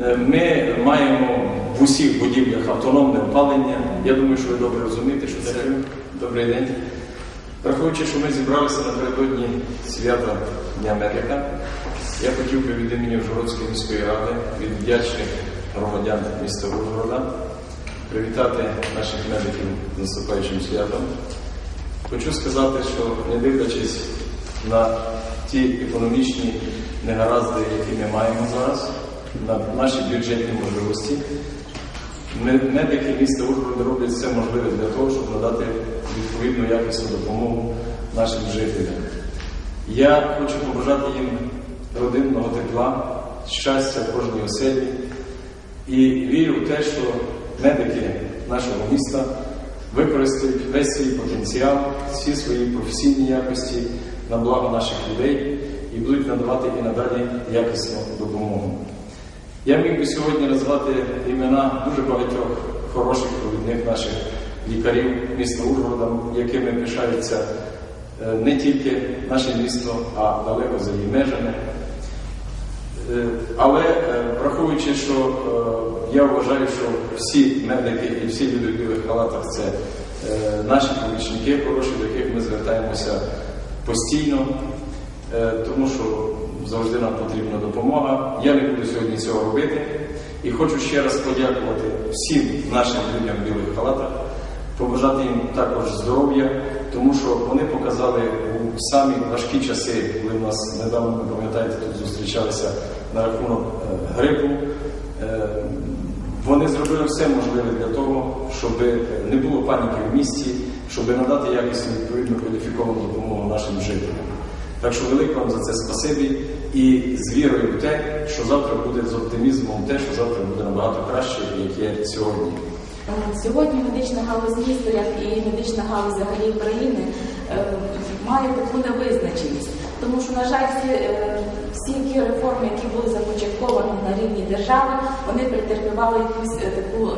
Е, Ми маємо в усіх будівлях автономне опалення. Я думаю, що ви добре розумієте, що це добрий день. Враховуючи, що ми зібралися напередодні свята Дня медика, я хотів би від імені Ужгородської міської ради, від вдячних громадян міста Ужгорода привітати наших медиків з наступаючим святом. Хочу сказати, що не дивлячись на ті економічні негаразди, які ми маємо зараз, на наші бюджетні можливості, медики міста Ужгорода роблять все можливе для того, щоб надати відповідну якісну допомогу нашим жителям. Я хочу побажати їм родинного тепла, щастя в кожній оселі і вірю в те, що медики нашого міста використають весь свій потенціал, всі свої професійні якості на благо наших людей і будуть надавати і надалі якісну допомогу. Я міг би сьогодні назвати імена дуже багатьох хороших провідних наших лікарів міста Ужгорода, якими пишаються е, не тільки наше місто, а далеко за її межами. Е, Але е, враховуючи, що я вважаю, що всі медики і всі люди в білих халатах це наші помічники хороші, до яких ми звертаємося постійно, тому що завжди нам потрібна допомога. Я не буду сьогодні цього робити. І хочу ще раз подякувати всім нашим людям в білих халатах, побажати їм також здоров'я, тому що вони показали у самі важкі часи, коли в нас недавно, ви пам'ятаєте, тут зустрічалися на рахунок е, грипу. Е, Вони зробили все можливе для того, щоб не було паніки в місті, щоб надати якісну відповідну кваліфіковану допомогу нашим жителям. Так що велике вам за це спасибі і з вірою в те, що завтра буде з оптимізмом, те, що завтра буде набагато краще, як є сьогодні. Сьогодні медична галузь міста, як і медична галузь взагалі України, е, має таку невизначеність. Тому що, на жаль, всі, е, всі ті реформи, які були започатковані на рівні держави, вони претерпівали якусь е, таку е,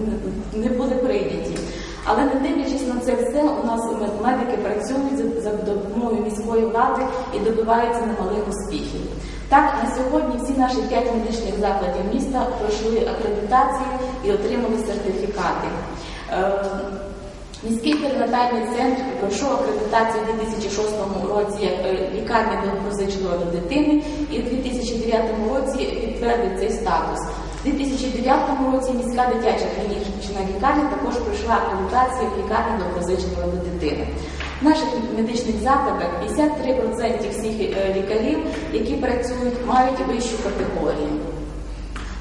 е, не були прийняті. Але не дивлячись на це все, у нас медики працюють за, допомогою міської влади і добиваються немалих успіхів. Так, на сьогодні всі наші п'ять медичних закладів міста пройшли акредитацію і отримали сертифікати. Е, Міський перинатальний центр пройшов акредитацію у 2006 році як е, лікарня доброзичливої до дитини і у 2009 році підтвердив цей статус. У 2009 році міська дитяча клінічна лікарня також пройшла акредитацію як лікарня доброзичливої дитини. В наших медичних закладах 53% всіх е, лікарів, які працюють, мають вищу категорію.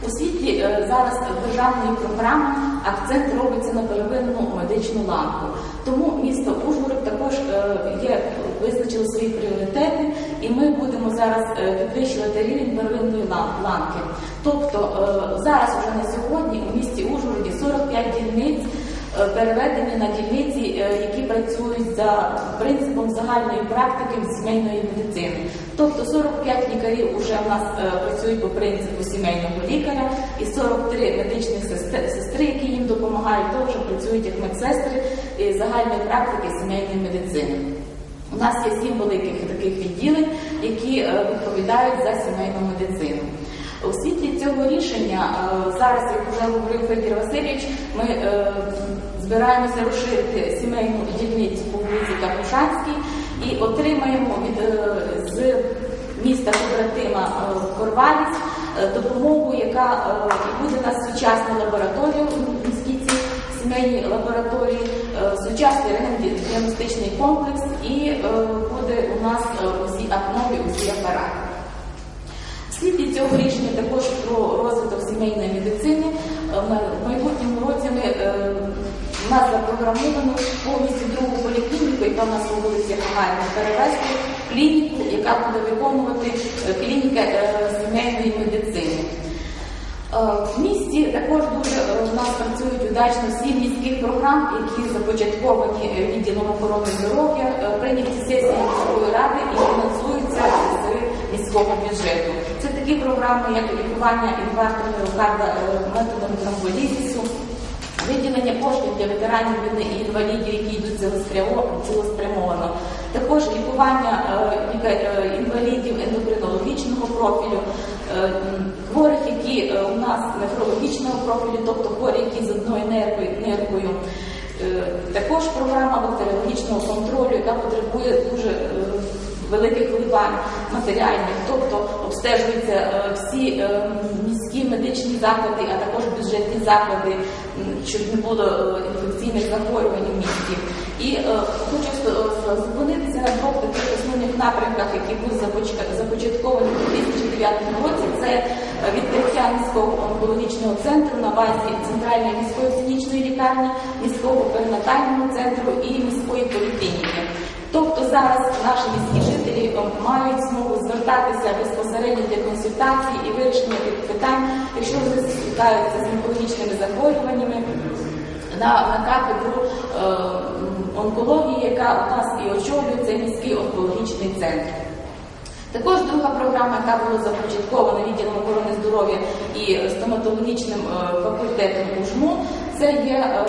У світлі е, зараз державної програми акцент робиться на первинну медичну ланку. Тому місто Ужгород також е, є визначило свої пріоритети, і ми будемо зараз підвищувати рівень первинної ланки. Тобто е, зараз уже на сьогодні у місті Ужгороді 45 дільниць е, переведені на дільниці, е, які працюють за принципом загальної практики сімейної медицини. Тобто 45 лікарів вже в нас працюють по принципу сімейного лікаря, і 43 медичних сестри, які їм допомагають, також працюють як медсестри загальної практики сімейної медицини. У нас є сім великих таких відділень, які відповідають за сімейну медицину. У світлі цього рішення е, зараз, як вже говорив Федір Васильович, ми е, збираємося розширити сімейну дільницю по вулиці Капушанській і отримаємо від е, з міста побратима Корваліць допомогу, яка буде у нас сучасна лабораторія в міській цій сімейній лабораторії, сучасний рентген-діагностичний комплекс і буде у нас усі нові усі апарати. Цього рішення також про розвиток сімейної медицини е, в майбутньому році ми е, у нас запрограмовано повністю другу поліклініку, яка в нас у вулиці Гагаріна, перевести клініку, яка буде виконувати е, клініка е, сімейної медицини. Е, В місті також дуже е, у нас працюють удачно всі міських програм, які започатковані е, відділом охорони здоров'я, е, прийняті сесії міської ради і фінансуються з міського бюджету. Це такі програми, як лікування інфаркту е, методом тромболізису, виділення коштів для ветеранів війни і інвалідів, які йдуть цілеспрямо- цілеспрямовано. Також лікування е, е, інвалідів ендокринологічного профілю, хворих, які у нас нефрологічного профілю, тобто хворі, які з одною нервою, Також програма бактеріологічного контролю, яка потребує дуже великих вливань матеріальних, тобто обстежуються е, всі е, міські медичні заклади, а також бюджетні заклади, щоб не було е, інфекційних захворювань у місті. І хочу зупинитися на двох таких основних напрямках, які були започатковані у 2009 році. Це відкриття міського онкологічного центру на базі центральної міської клінічної лікарні, міського перинатального центру і міської поліклініки. Тобто зараз наші міські жителі е, мають змогу звертатися безпосередньо для консультацій і вирішення тих питань, якщо вони стикаються з онкологічними захворюваннями на, на кафедру е, онкології, яка у нас і очолює цей міський онкологічний центр. Також друга програма, яка була започаткована відділом охорони здоров'я і стоматологічним е, факультетом УЖМУ, це є е,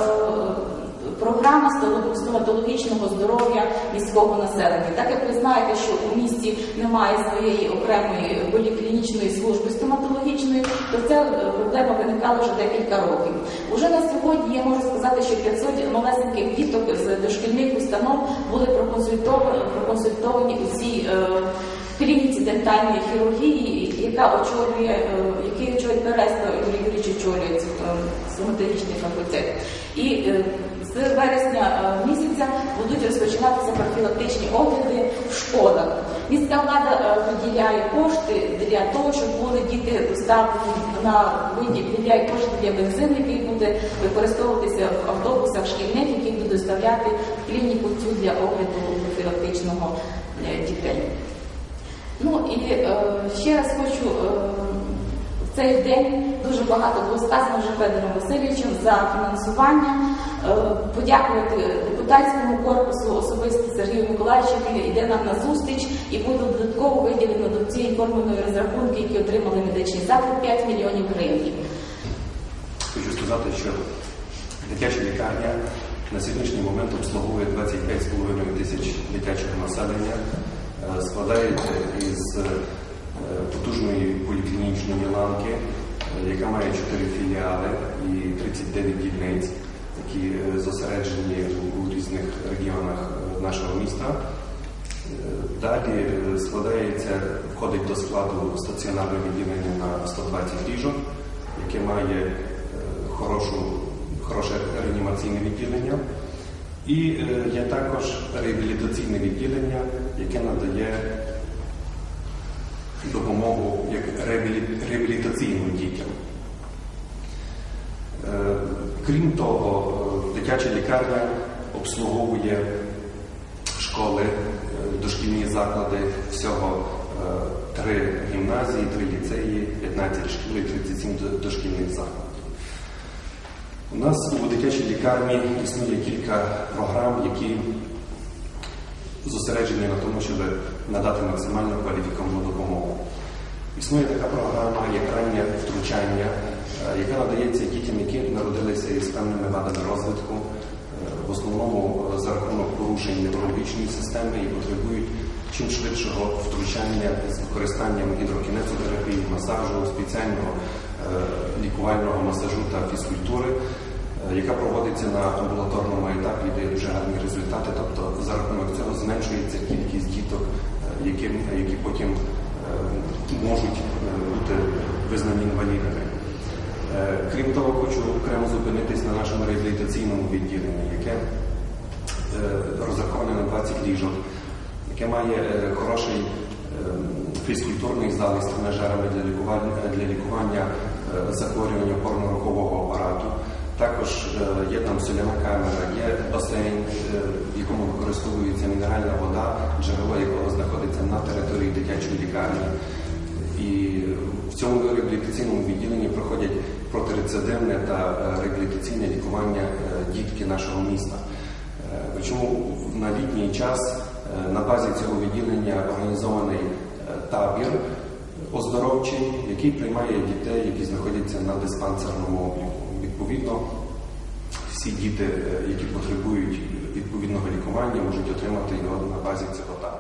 програма стоматологічного здоров'я міського населення. Так як ви знаєте, що у місті немає своєї окремої поліклінічної служби стоматологічної, то ця е, проблема виникала вже декілька років. Уже на сьогодні я можу сказати, що 500 малесеньких діток з дошкільних установ були проконсультовані, у цій е, клініці дентальної хірургії, яка очолює, е, який очолює Переста Юрій Юрійович очолює стоматологічний факультет. І з вересня е, місяця будуть розпочинатися профілактичні огляди в школах. Міська влада е, виділяє кошти для того, щоб були діти доставлені на виділяє кошти для бензину, який буде використовуватися в автобусах шкільних, які будуть доставляти в клініку цю для огляду профілактичного е, дітей. Ну і е, ще раз хочу е, цей день дуже багато було сказано вже Федором Васильовичем за фінансування. Е, подякувати депутатському корпусу, особисто Сергію Миколаївичу, який йде нам на зустріч і буде додатково виділено до цієї формульної розрахунки, які отримали медичні заклади 5 мільйонів гривень. Хочу сказати, що дитяча лікарня на сьогоднішній момент обслуговує 25,5 тисяч дитячого населення, е, складається із е, потужної поліклінічної ланки, яка має 4 філіали і 39 дільниць, які е, зосереджені у різних регіонах нашого міста. Е, Далі е, складається, входить до складу стаціонарне відділення на 120 ліжок, яке має хорошу, хороше реанімаційне відділення. І є також реабілітаційне відділення, яке надає допомогу як реабілі- реабілітаційним дітям. Крім того, дитяча лікарня обслуговує школи, е, дошкільні заклади, всього е, три гімназії, три ліцеї, 15 шкіл і 37 дошкільних закладів. У нас у дитячій лікарні існує кілька програм, які зосереджені на тому, щоб надати максимально кваліфіковану допомогу. Існує така програма, як раннє втручання, яка надається дітям, які народилися із певними вадами розвитку, е, в основному е, за рахунок порушень неврологічної системи і потребують чим швидшого втручання з використанням гідрокінезотерапії, масажу, спеціального е, лікувального масажу та фізкультури, е, яка проводиться на амбулаторному етапі, дає дуже гарні результати. Тобто за рахунок цього зменшується кількість діток, е, які, які потім е, можуть е, бути визнані інвалідами. Е, Крім того, хочу окремо зупинитись на нашому реабілітаційному відділенні, яке е, розраховане на 20 ліжок, яке має е, хороший фізкультурний зал із тренажерами для лікування, для лікування захворювань опорно-рухового апарату. Також є там соляна камера, є басейн, в якому використовується мінеральна вода, джерело якого знаходиться на території дитячої лікарні. І в цьому реабілітаційному відділенні проходять протирецидивне та е, реабілітаційне лікування е, дітки нашого міста. Е, Причому на літній час на базі цього відділення організований табір оздоровчий, який приймає дітей, які знаходяться на диспансерному обліку. Відповідно, всі діти, які потребують відповідного лікування, можуть отримати його на базі цього табору.